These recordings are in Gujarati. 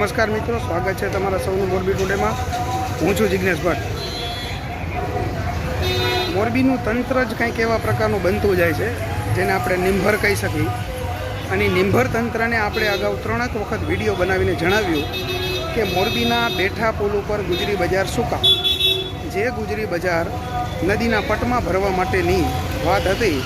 નમસ્કાર મિત્રો, સ્વાગત છે તમારા સૌનું મોરબી ટુડેમાં. હું છું જિજ્ઞેશ ભટ્ટ. મોરબીનું તંત્ર જ કંઈક એવા પ્રકારનું બનતું જાય છે, જેને આપણે નિંભર કહી શકીએ. અને નિંભર તંત્રને આપણે અગાઉ ત્રણેક વખત વીડિયો બનાવીને જણાવ્યું કે મોરબીના બેઠા પુલ ઉપર ગુજરી બજાર સુકા જે ગુજરી બજાર નદીના પટમાં ભરવા માટેની વાત હતી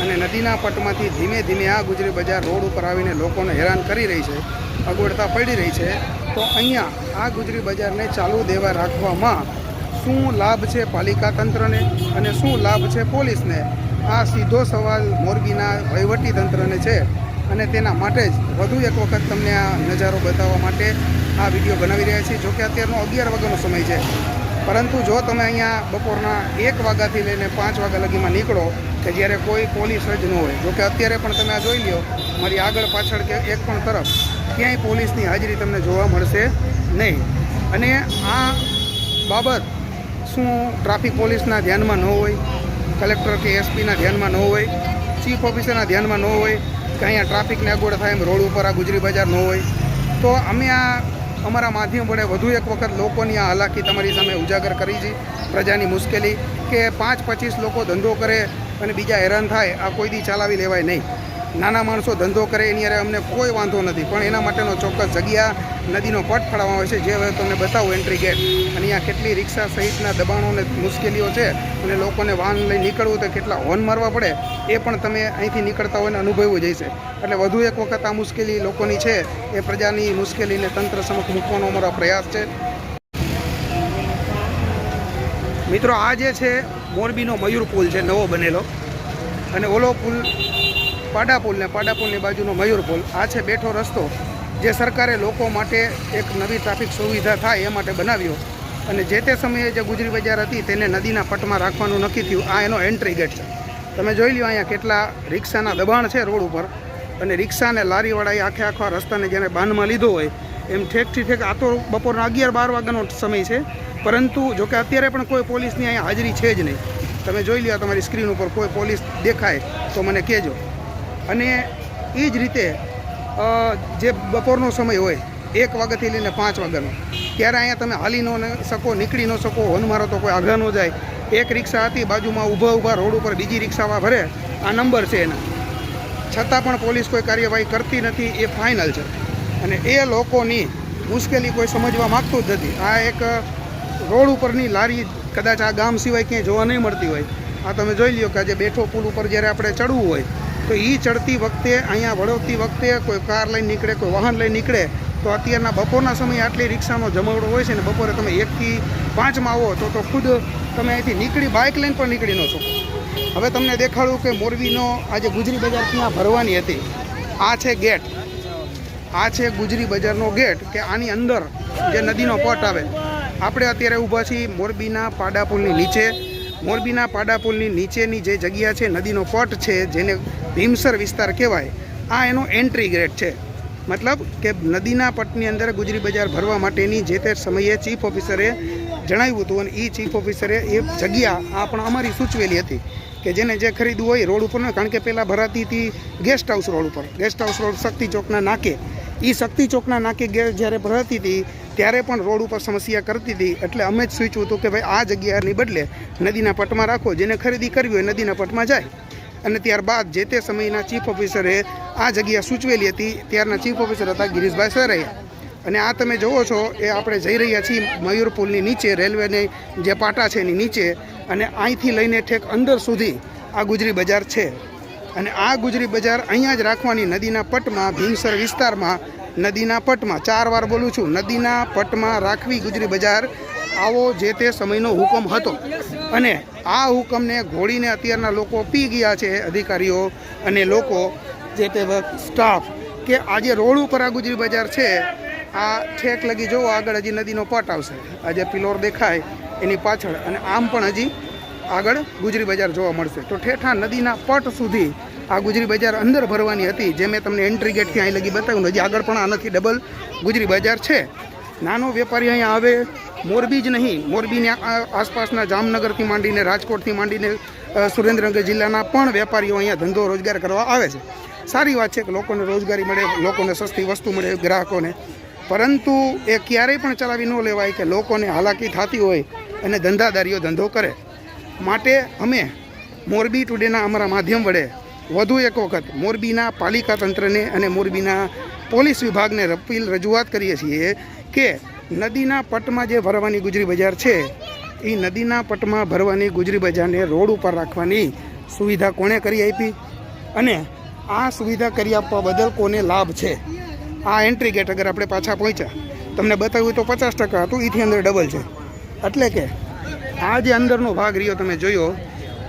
અને નદીના પટમાંથી ધીમે ધીમે આ ગુજરી બજાર રોડ ઉપર આવીને લોકોને હેરાન કરી રહી છે અગવડતા પડી રહી છે, તો અહીંયા આ ગુજરી બજારને ચાલુ દેવા રાખવામાં શું લાભ છે પાલિકા તંત્રને અને શું લાભ છે પોલીસને? આ સીધો સવાલ મોરબીના વહીવટી તંત્રને છે અને તેના માટે જ વધુ એક વખત તમને આ નજારો બતાવવા માટે આ વીડિયો બનાવી રહ્યા છીએ, જોકે અત્યારનો અગિયાર વાગ્યાનો સમય છે. પરંતુ જો તમે અહીંયા બપોરના એક વાગ્યાથી લઈને પાંચ વાગ્યા લગીમાં નીકળો કે જ્યારે કોઈ પોલીસ જ ન હોય, જોકે અત્યારે પણ તમે આ જોઈ લો મારી આગળ પાછળ કે એક પણ તરફ ક્યાંય પોલીસની હાજરી તમને જોવા મળશે નહીં. અને આ બાબત શું ટ્રાફિક પોલીસના ધ્યાનમાં ન હોય, કલેક્ટર કે એસપીના ધ્યાનમાં ન હોય, ચીફ ઓફિસરના ધ્યાનમાં ન હોય કે અહીંયા ટ્રાફિકને અગવડ થાય એમ રોડ ઉપર આ ગુજરી બજાર ન હોય, તો અમે આ અમારા માધ્યમ વડે વધુ એક વખત લોકોની આ હાલાકી તમારી સામે ઉજાગર કરી છે. પ્રજાની મુશ્કેલી કે પાંચ પચીસ લોકો ધંધો કરે અને બીજા હેરાન થાય, આ કોઈ દી ચલાવી લેવાય નહીં. નાના માણસો ધંધો કરે, એની અરે અમને કોઈ વાંધો નથી. પણ એના માટેનો ચોક્કસ જગ્યા નદીનો પટ ફાળવવામાં આવે છે. જે હવે તમને બતાવું એન્ટ્રી ગેટ અને અહીંયા કેટલી રિક્ષા સહિતના દબાણો અને મુશ્કેલીઓ છે અને લોકોને વાહન લઈ નીકળવું તો કેટલા હોર્ન મારવા પડે, એ પણ તમે અહીંથી નીકળતા હોય ને અનુભવવું જઈશે એટલે વધુ એક વખત આ મુશ્કેલી લોકોની છે. એ પ્રજાની મુશ્કેલીને તંત્ર સમક્ષ મૂકવાનો અમારો પ્રયાસ છે. મિત્રો, આ જે છે મોરબીનો મયુર પુલ છે, નવો બનેલો. અને ઓલો પુલ પાડા પુલ ને પાડા પુલની બાજુનો મયુર પુલ. આ છે બેઠો રસ્તો જે સરકારે લોકો માટે એક નવી ટ્રાફિક સુવિધા થાય એ માટે બનાવ્યો. અને જે તે સમયે જે ગુજરી બજાર હતી તેને નદીના પટમાં રાખવાનું નક્કી થયું. આ એનો એન્ટ્રી ગેટ છે. તમે જોઈ લો અહીંયા કેટલા રિક્ષાના દબાણ છે રોડ ઉપર. અને રિક્ષા અને લારીવાળાએ આખે આખા રસ્તાને જેને બાંધમાં લીધો હોય, એમ ઠેકથી ઠેક આ તો બપોરના અગિયાર બાર વાગ્યાનો સમય છે. પરંતુ જોકે અત્યારે પણ કોઈ પોલીસની અહીંયા હાજરી છે જ નહીં. તમે જોઈ લ્યો તમારી સ્ક્રીન ઉપર કોઈ પોલીસ દેખાય તો મને કહેજો. અને એ જ રીતે જે બપોરનો સમય હોય, એક વાગ્યાથી લઈને પાંચ વાગ્યાનો, ત્યારે અહીંયા તમે હાલી ન શકો, નીકળી ન શકો હોન મારો તો કોઈ આઘા ન જાય. એક રિક્ષા હતી, બાજુમાં ઊભા ઊભા રોડ ઉપર બીજી રિક્ષામાં ભરે, આ નંબર છે એના. છતાં પણ પોલીસ કોઈ કાર્યવાહી કરતી નથી, એ ફાઇનલ છે. અને એ લોકોની મુશ્કેલી કોઈ સમજવા માગતું જ નથી. આ એક રોડ ઉપરની લારી, કદાચ આ ગામ સિવાય ક્યાંય જોવા નહીં મળતી હોય. આ તમે જોઈ લ્યો કે આજે બેઠો પુલ ઉપર જ્યારે આપણે ચડવું હોય તો એ ચડતી વખતે, અહીંયા વળવતી વખતે કોઈ કાર લઈને નીકળે, કોઈ વાહન લઈને નીકળે, તો અત્યારના બપોરના સમયે આટલી રિક્ષાનો જમાવડો હોય છે ને બપોરે તમે એકથી પાંચમાં આવો, તો તો ખુદ તમે અહીંથી નીકળી બાઇક લઈને પણ નીકળી ન શકો. હવે તમને દેખાડું કે મોરબીનો આજે ગુજરી બજાર ત્યાં ભરવાની હતી? આ છે ગેટ. આ છે ગુજરી બજારનો ગેટ કે આની અંદર જે નદીનો પટ આવે. આપણે અત્યારે ઊભા છીએ મોરબીના પાડા પુલની નીચે. મોરબીના પાડા પુલની નીચેની જે જગ્યા છે, નદીનો પટ છે, જેને ભીમસર વિસ્તાર કહેવાય, આ એનો એન્ટ્રી ગેટ છે. મતલબ કે નદીના પટની અંદર ગુજરી બજાર ભરવા માટેની જે તે સમયે ચીફ ઓફિસરે જણાવ્યું હતું અને એ ચીફ ઓફિસરે એ જગ્યા આ પણ અમારી સૂચવેલી હતી કે જેને જે ખરીદવું હોય રોડ ઉપર કારણ કે પહેલાં ભરાતી હતી ગેસ્ટ હાઉસ રોડ ઉપર. ગેસ્ટ હાઉસ રોડ શક્તિ ચોકના નાકે. એ શક્તિ ચોકના નાકે ગેસ જ્યારે ભરાતી હતી, ત્યારે પણ રોડ ઉપર સમસ્યા કરતી હતી. એટલે અમે જ સૂચવું હતું કે ભાઈ આ જગ્યાની બદલે નદીના પટમાં રાખો, જેને ખરીદી કરવી હોય નદીના પટમાં જાય. અને ત્યારબાદ જે તે સમયના ચીફ ઓફિસરે આ જગ્યા સૂચવેલી હતી, ત્યારના ચીફ ઓફિસર હતા ગિરીશભાઈ સરૈયા. અને આ તમે જુઓ છો, એ આપણે જઈ રહ્યા છીએ મયુર પુલની નીચે, રેલવેની જે પાટા છે એની નીચે, અને અહીંથી લઈને ઠેક અંદર સુધી આ ગુજરી બજાર છે. અને આ ગુજરી બજાર અહીંયા જ રાખવાની નદીના પટમાં ભીમસર વિસ્તારમાં, નદીના પટમાં, ચાર વાર બોલું છું, નદીના પટમાં રાખવી ગુજરી બજાર આવો જે તે સમયનો હુકમ હતો. અને આ હુકમને ઘોડીને અત્યારના લોકો પી ગયા છે અધિકારીઓ અને લોકો જે તે સ્ટાફ કે આજે રોડ ઉપર આ ગુજરી બજાર છે, આ ઠેક લગી જોવો, આગળ હજી નદીનો પટ આવશે. આ જે પિલોર દેખાય એની પાછળ અને આમ પણ હજી આગળ ગુજરી બજાર જોવા મળશે. તો ઠેઠા નદીના પટ સુધી આ ગુજરી બજાર અંદર ભરવાની હતી, જે મેં તમને એન્ટ્રી ગેટથી અહીં લગી બતાવ્યું હજી આગળ પણ આનાથી ડબલ ગુજરી બજાર છે. નાનો વેપારી અહીંયા આવે મોરબી જ નહીં, મોરબીની આસપાસના જામનગરથી માંડીને રાજકોટથી માંડીને સુરેન્દ્રનગર જિલ્લાના પણ વેપારીઓ અહીંયા ધંધો રોજગાર કરવા આવે છે. સારી વાત છે કે લોકોને રોજગારી મળે, લોકોને સસ્તી વસ્તુ મળે ગ્રાહકોને. પરંતુ એ ક્યારેય પણ ચલાવી ન લેવાય કે લોકોને હાલાકી થતી હોય અને ધંધાદારીઓ ધંધો કરે. માટે અમે મોરબી ટુડેના અમારા માધ્યમ વડે વધુ એક વખત મોરબીના પાલિકા તંત્રને અને મોરબીના પોલીસ વિભાગને અપીલ રજૂઆત કરીએ છીએ કે નદીના પટમાં જે ભરવાની ગુજરી બજાર છે એ નદીના પટમાં ભરવાની ગુજરી બજારને રોડ ઉપર રાખવાની સુવિધા કોણે કરી આપી? અને આ સુવિધા કરી આપવા બદલ કોને લાભ છે? આ એન્ટ્રી ગેટ અગર આપણે પાછા પહોંચ્યા, તમને બતાવ્યું તો પચાસ ટકા હતું એથી અંદર ડબલ છે. એટલે કે આ જે અંદરનો ભાગ રહ્યો તમે જોયો,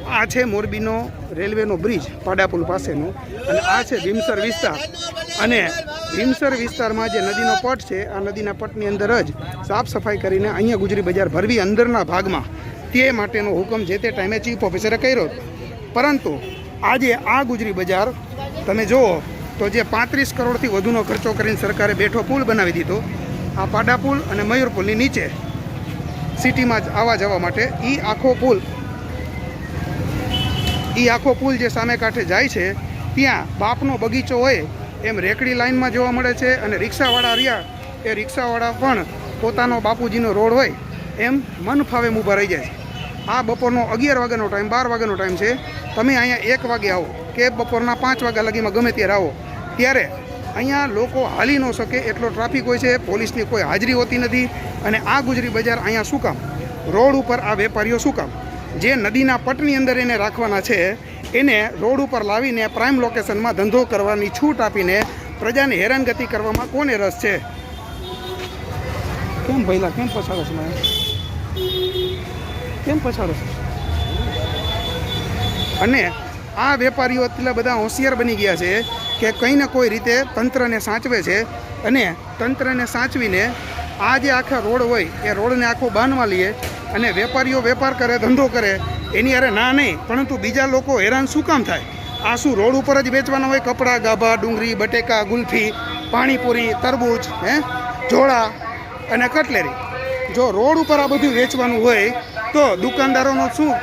આ છે મોરબીનો રેલવેનો બ્રિજ પાડાપુલ પાસેનો. અને આ છે ભીમસર વિસ્તાર. અને ભીમસર વિસ્તારમાં જે નદીનો પટ છે, આ નદીના પટની અંદર જ સાફ સફાઈ કરીને અહીંયા ગુજરી બજાર ભરવી અંદરના ભાગમાં તે માટેનો હુકમ જે તે ટાઈમે ચીફ ઓફિસરે કર્યો પરંતુ આજે આ ગુજરી બજાર, તમે જુઓ તો જે પાંત્રીસ કરોડથી વધુનો ખર્ચો કરીને સરકારે બેઠો પુલ બનાવી દીધો. આ પાડા પુલ અને મયુર પુલની નીચે સિટીમાં આવવા જવા માટે એ આખો પુલ એ આખો પુલ જે સામે કાંઠે જાય છે, ત્યાં બાપનો બગીચો હોય એમ રેકડી લાઇનમાં જોવા મળે છે અને રિક્ષાવાળા રહ્યા, એ રિક્ષાવાળા પણ પોતાનો બાપુજીનો રોડ હોય એમ મન ફાવે ઊભા રહી જાય છે. આ બપોરનો અગિયાર વાગ્યાનો ટાઈમ બાર વાગ્યાનો ટાઈમ છે. તમે અહીંયા એક વાગે આવો કે બપોરના પાંચ વાગ્યા લગીમાં ગમે ત્યારે આવો. ત્યારે અહીંયા લોકો હાલી ન શકે એટલો ટ્રાફિક હોય છે, પોલીસની કોઈ હાજરી હોતી નથી અને આ ગુજરી બજાર અહીંયા શું કામ? રોડ ઉપર આ વેપારીઓ શું કામ? જે નદીના પટની અંદર એને રાખવાના છે એને રોડ ઉપર લાવીને પ્રાઇમ લોકેશનમાં ધંધો કરવાની છૂટ આપીને પ્રજાને હેરાનગતિ કરવામાં કોને રસ છે? કેમ ભૈલા કેમ પછાડો છો કેમ પછાડો છો? અને આ વેપારીઓ એટલા બધા હોશિયાર બની ગયા છે કે કંઈ ને કોઈ રીતે તંત્રને સાચવે છે અને તંત્રને સાચવીને આ જે આખા રોડ હોય, એ રોડને આખો બાંધવા લઈએ અને વેપારીઓ વેપાર કરે, ધંધો કરે એની અરે ના નહીં, પરંતુ બીજા લોકો હેરાન શું કામ થાય? આ શું રોડ ઉપર જ વેચવાના હોય? કપડાં, ગાભા, ડુંગળી, બટેકા, ગુલ્ફી, પાણીપુરી, તરબૂચ, હે? જોળા અને કટલેરી. જો રોડ ઉપર આ બધું વેચવાનું હોય, તો દુકાનદારોનો શું?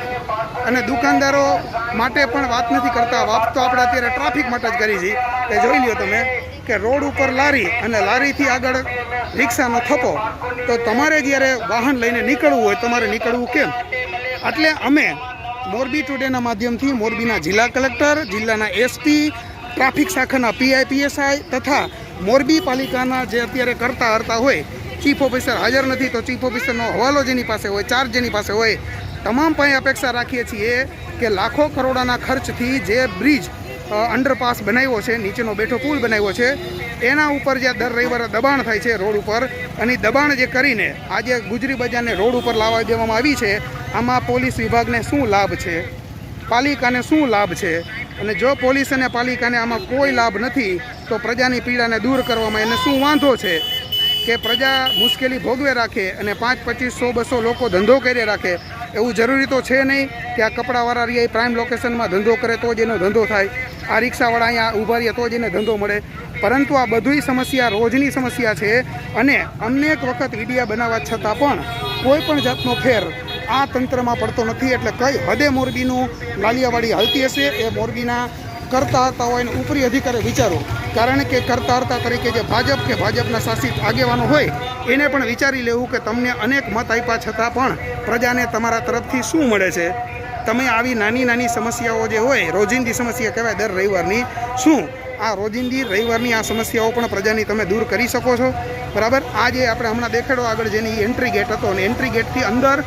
અને દુકાનદારો માટે પણ વાત નથી કરતા. વાત તો આપણે અત્યારે ટ્રાફિક માટે જ કરી છે. એ જોઈ લ્યો તમે કે રોડ ઉપર લારી અને લારીથી આગળ રિક્ષાનો થપો તો તમારે જ્યારે વાહન લઈને નીકળવું હોય, તમારે નીકળવું કેમ? એટલે અમે મોરબી ટુડેના માધ્યમથી મોરબીના જિલ્લા કલેક્ટર, જિલ્લાના એસપી ટ્રાફિક શાખાના પીઆઈ પીએસઆઈ તથા મોરબી પાલિકાના જે અત્યારે કરતા હરતા હોય ચીફ ઓફિસર હાજર નથી તો ચીફ ઓફિસરનો હવાલો જેની પાસે હોય ચાર્જ જેની પાસે હોય, તમામ પાસે અપેક્ષા રાખીએ છીએ કે લાખો કરોડોના ખર્ચથી જે બ્રિજ અંડરપાસ બનાવ્યો છે, નીચેનો બેઠો પુલ બનાવ્યો છે. એના ઉપર જે દર રવિવારે દબાણ થાય છે રોડ ઉપર, અને દબાણ જે કરીને આજે ગુજરી બજારને રોડ ઉપર લાવવા દેવામાં આવી છે, આમાં પોલીસ વિભાગને શું લાભ છે? પાલિકાને શું લાભ છે? અને જો પોલીસ અને પાલિકાને આમાં કોઈ લાભ નથી, તો પ્રજાની પીડાને દૂર કરવામાં એને શું વાંધો છે? કે પ્રજા મુશ્કેલી ભોગવે રાખે અને પાંચ, પચીસ, સો, બસો લોકો ધંધો કરી રાખે એવું જરૂરી તો છે નહીં કે આ કપડાવાળા રહ્યા પ્રાઇમ લોકેશનમાં ધંધો કરે તો જ એનો ધંધો થાય. આ રિક્ષાવાળા અહીંયા ઊભા રહ્યા તો જ એને ધંધો મળે. પરંતુ આ બધુંય સમસ્યા, રોજની સમસ્યા છે અને અનેક વખત વિડીયા બનાવવા છતાં પણ કોઈ પણ જાતનો ફેર આ તંત્રમાં પડતો નથી. એટલે કઈ હદે મોરબીનું લાલિયાવાડી હાલતી હશે એ મોરબીના કરતા હતા હોય અને ઉપરી અધિકારી વિચારો. કારણ કે કરતા તરીકે જે ભાજપ કે ભાજપના શાસિત આગેવાનો હોય, એને પણ વિચારી લેવું કે તમને અનેક મત આપ્યા છતાં પણ પ્રજાને તમારા તરફથી શું મળે છે? તમે આવી નાની નાની સમસ્યાઓ જે હોય, રોજિંદી સમસ્યા કહેવાય દર રવિવારની, શું આ રોજિંદી રવિવારની આ સમસ્યાઓ પણ પ્રજાની તમે દૂર કરી શકો છો? બરાબર? આ જે આપણે હમણાં દેખાડો આગળ જેની એન્ટ્રી ગેટ હતો અને એન્ટ્રી ગેટથી અંદર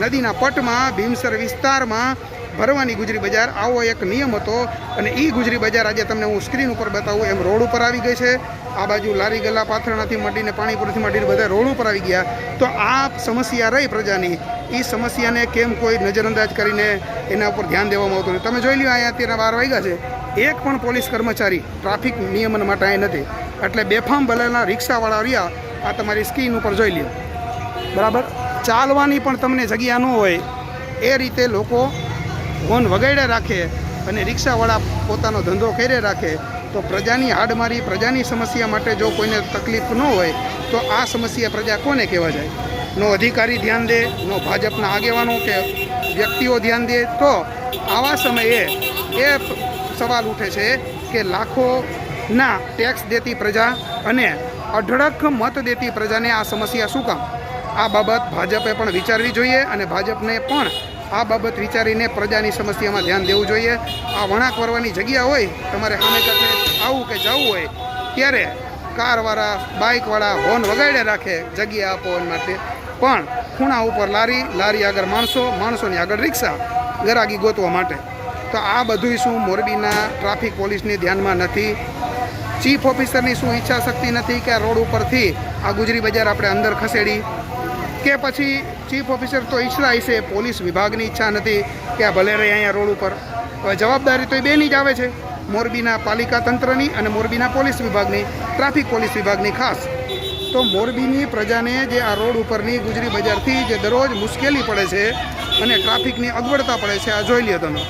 નદીના પટમાં, ભીમસર વિસ્તારમાં ભરવાની ગુજરી બજાર. આવો એક નિયમ હતો અને એ ગુજરી બજાર આજે તમને હું સ્ક્રીન ઉપર બતાવું. એમ રોડ ઉપર આવી ગઈ છે. આ બાજુ લારી ગલ્લા પાથરણાથી માંડીને પાણીપુરથી માંડીને બધા રોડ ઉપર આવી ગયા. તો આ સમસ્યા રહી પ્રજાની. એ સમસ્યાને કેમ કોઈ નજરઅંદાજ કરીને એના ઉપર ધ્યાન દેવામાં આવતું નથી. તમે જોઈ લ્યો અહીંયા અત્યારે બાર વાગ્યા છે. એક પણ પોલીસ કર્મચારી ટ્રાફિક નિયમન માટે અહીં નથી. એટલે બેફામ ભલેલા રિક્ષાવાળા રહ્યા. આ તમારી સ્કીન ઉપર જોઈ લ્યો. બરાબર. ચાલવાની પણ તમને જગ્યા ન હોય. એ રીતે લોકો હોર્ન વગાડ્યા રાખે અને રિક્ષાવાળા પોતાનો ધંધો કરે રાખે, તો પ્રજાની હાડમારી, પ્રજાની સમસ્યા માટે જો કોઈને તકલીફ ન હોય, તો આ સમસ્યા પ્રજા કોને કહેવા જાય? નો અધિકારી ધ્યાન દે, નો ભાજપના આગેવાનો કે વ્યક્તિઓ ધ્યાન દે, તો આવા સમયે એ સવાલ ઉઠે છે કે લાખોના ટેક્સ દેતી પ્રજા અને અઢળક મત દેતી પ્રજાને આ સમસ્યા શું કામ? આ બાબત ભાજપે પણ વિચારવી જોઈએ અને ભાજપને પણ આ બાબત વિચારીને પ્રજાની સમસ્યામાં ધ્યાન દેવું જોઈએ. આ વણાક વરવાની જગ્યા હોય, તમારે સામે કાંઠે આવું કે જવું હોય, ત્યારે કારવાળા બાઇકવાળા હોર્ન વગાડ્યા રાખે, જગ્યા આપો માટે. પણ ખૂણા ઉપર લારી લારી આગળ માણસો, માણસોની આગળ રિક્ષા, ગરાગી ગોતવા માટે. તો આ બધુંય શું મોરબીના ટ્રાફિક પોલીસની ધ્યાનમાં નથી? ચીફ ઓફિસરની શું ઈચ્છા શક્તિ નથી કે આ રોડ ઉપરથી આ ગુજરી બજાર આપણે અંદર ખસેડી? કે પછી ચીફ ઓફિસર તો ઈચ્છતા હશે પોલીસ વિભાગની ઈચ્છા નથી કે આ ભલે રહે અહીંયા રોડ ઉપર. હવે જવાબદારી તો એ બેની જ આવે છે. મોરબીના પાલિકા તંત્રની અને મોરબીના પોલીસ વિભાગની, ટ્રાફિક પોલીસ વિભાગની ખાસ. તો મોરબીની પ્રજાને જે આ રોડ ઉપરની ગુજરી બજારથી જે દરરોજ મુશ્કેલી પડે છે અને ટ્રાફિકની અગવડતા પડે છે, આ જોઈ લ્યો તમે.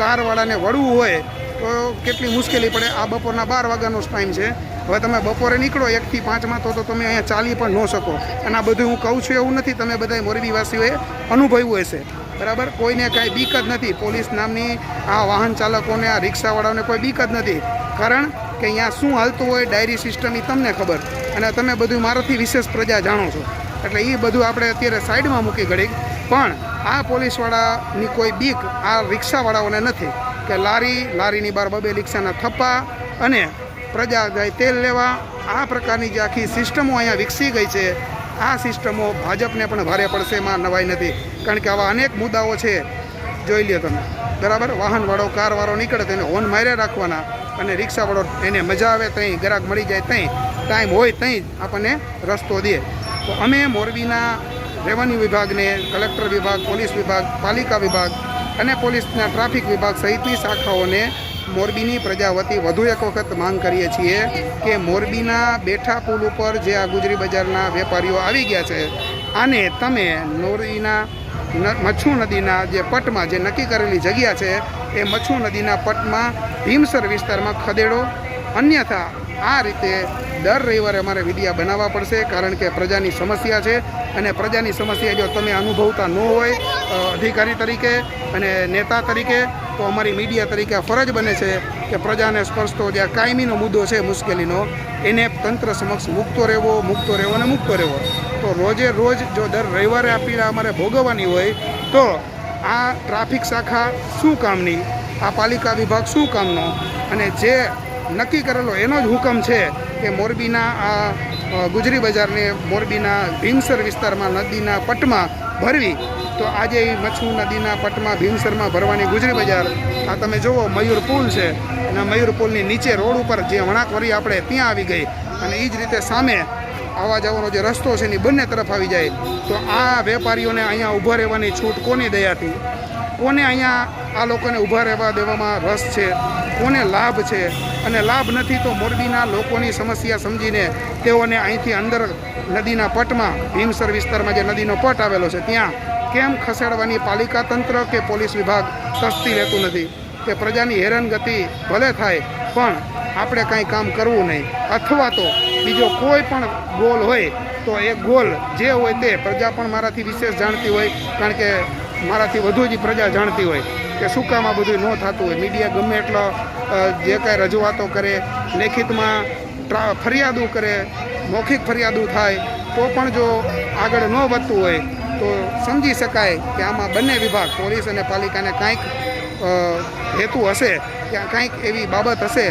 કારવાળાને વળવું હોય તો કેટલી મુશ્કેલી પડે. આ બપોરના બાર વાગ્યાનો ટાઈમ છે. હવે તમે બપોરે નીકળો એકથી પાંચમાં તો તો તમે અહીંયા ચાલી પણ ન શકો. અને આ બધું હું કહું છું એવું નથી, તમે બધા મોરબીવાસીઓએ અનુભવ્યું હશે. બરાબર? કોઈને કાંઈ બીક જ નથી. પોલીસ નામની આ વાહન ચાલકોને, આ રિક્ષાવાળાઓને કોઈ બીક જ નથી. કારણ કે અહીંયા શું હાલતું હોય, ડાયરી સિસ્ટમ એ તમને ખબર. અને તમે બધું મારાથી વિશેષ પ્રજા જાણો છો. એટલે એ બધું આપણે અત્યારે સાઈડમાં મૂકી ઘડીક. પણ આ પોલીસવાળાની કોઈ બીક આ રિક્ષાવાળાઓને નથી. કે લારી, લારીની બાર બબે રિક્ષાના થપ્પા અને પ્રજા જાય તેલ લેવા, આ પ્રકારની જે આખી સિસ્ટમો અહીંયા વિકસી ગઈ છે, આ સિસ્ટમો ભાજપને પણ ભારે પડશે એમાં નવાઈ નથી. કારણ કે આવા અનેક મુદ્દાઓ છે. જોઈ લ્યો તમે. બરાબર? વાહનવાળો, કારવાળો નીકળે તેને હોર્ન માર્યા રાખવાના અને રિક્ષાવાળો એને મજા આવે ત્યાં ગ્રાહક મળી જાય ત્યાં ટાઈમ હોય ત્યાં જ આપણને રસ્તો દે. તો અમે મોરબીના રેવન્યુ વિભાગને, કલેક્ટર વિભાગ, પોલીસ વિભાગ, પાલિકા વિભાગ અને પોલીસના ટ્રાફિક વિભાગ સહિતની શાખાઓને મોરબીની પ્રજા વતી વધુ એક વખત માંગ કરીએ છીએ કે મોરબીના બેઠા પુલ ઉપર જે આ ગુજરી બજારના વેપારીઓ આવી ગયા છે, આને તમે મોરબીના મચ્છુ નદીના જે પટમાં જે નક્કી કરેલી જગ્યા છે, એ મચ્છુ નદીના પટમાં ભીમસર વિસ્તારમાં ખદેડો. અન્યથા આ રીતે દર રવિવારે અમારે વિડીયા બનાવવા પડશે, કારણ કે પ્રજાની સમસ્યા છે અને પ્રજાની સમસ્યા જો તમે અનુભવતા ન હોય અધિકારી તરીકે અને નેતા તરીકે તો અમારી મીડિયા તરીકે ફરજ બને છે કે પ્રજાને સ્પર્શતો જે આ કાયમીનો મુદ્દો છે મુશ્કેલીનો. એને તંત્ર સમક્ષ મૂકતો રહેવો મૂકતો રહેવો અને મૂકતો રહેવો. તો રોજે રોજ જો દર રવિવારે આ પીડા અમારે ભોગવવાની હોય, તો આ ટ્રાફિક શાખા શું કામની? આ પાલિકા વિભાગ શું કામનો? અને જે નક્કી કરેલો એનો જ હુકમ છે કે મોરબીના આ ગુજરી બજારને મોરબીના ભીમસર વિસ્તારમાં, નદીના પટમાં ભરવી. તો આજે એ મચ્છુ નદીના પટમાં, ભીમસરમાં ભરવાની ગુજરી બજાર. આ તમે જુઓ મયુર પુલ છે. અને મયુર પુલની નીચે રોડ ઉપર જે વણાકવરી આપણે ત્યાં આવી ગઈ. અને એ જ રીતે સામે આવવા જવાનો જે રસ્તો છે એની બંને તરફ આવી જાય. તો આ વેપારીઓને અહીંયા ઊભા રહેવાની છૂટ કોની દયાથી? કોને અહીંયા આ લોકોને ઊભા રહેવા દેવામાં રસ છે? કોને લાભ છે? અને લાભ નથી તો મોરબીના લોકોની સમસ્યા સમજીને તેઓને અહીંથી અંદર નદીના પટમાં, ભીમસર વિસ્તારમાં જે નદીનો પટ આવેલો છે, ત્યાં કેમ ખસેડવાની પાલિકા તંત્ર કે પોલીસ વિભાગ સસ્તી લેતું નથી? કે પ્રજાની હેરાનગતિ ભલે થાય, પણ આપણે કંઈ કામ કરવું નહીં. અથવા તો બીજો કોઈ પણ ગોલ હોય, તો એ ગોલ જે હોય તે પ્રજા પણ મારાથી વિશેષ જાણતી હોય, કારણ કે મારાથી વધુ જ પ્રજા જાણતી હોય, કે શું કામ આ બધું ન થતું હોય. મીડિયા ગમે એટલો જે કાંઈ રજૂઆતો કરે, લેખિતમાં ફરિયાદો કરે, મૌખિક ફરિયાદો થાય, તો પણ જો આગળ ન વધતું હોય તો સમજી શકાય કે આમાં બંને વિભાગ, પોલીસ અને પાલિકાને કાંઈક હેતુ હશે કે કાંઈક એવી બાબત હશે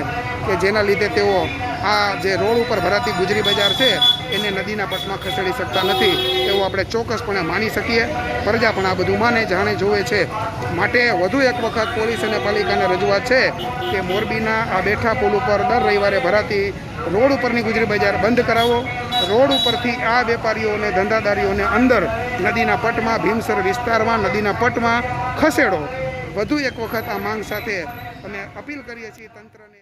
કે જેના લીધે તેઓ આ જે રોડ ઉપર ભરાતી ગુજરી બજાર છે, એને નદીના પટમાં ખસેડી શકતા નથી. એવું આપણે ચોક્કસપણે માની શકીએ. પ્રજા પણ આ બધું માને, જાણે, જોવે છે. માટે વધુ એક વખત પોલીસ અને પાલિકાને રજૂઆત છે કે મોરબીના આ બેઠા પુલ ઉપર દર રવિવારે ભરાતી રોડ ઉપરની ગુજરી બજાર બંધ કરાવો. રોડ ઉપરથી આ વેપારીઓને, ધંધાદારીઓને અંદર નદીના પટમાં, ભીમસર વિસ્તારમાં, નદીના પટમાં ખસેડો. વધુ એક વખત આ માંગ સાથે અમે અપીલ કરીએ છીએ તંત્રને.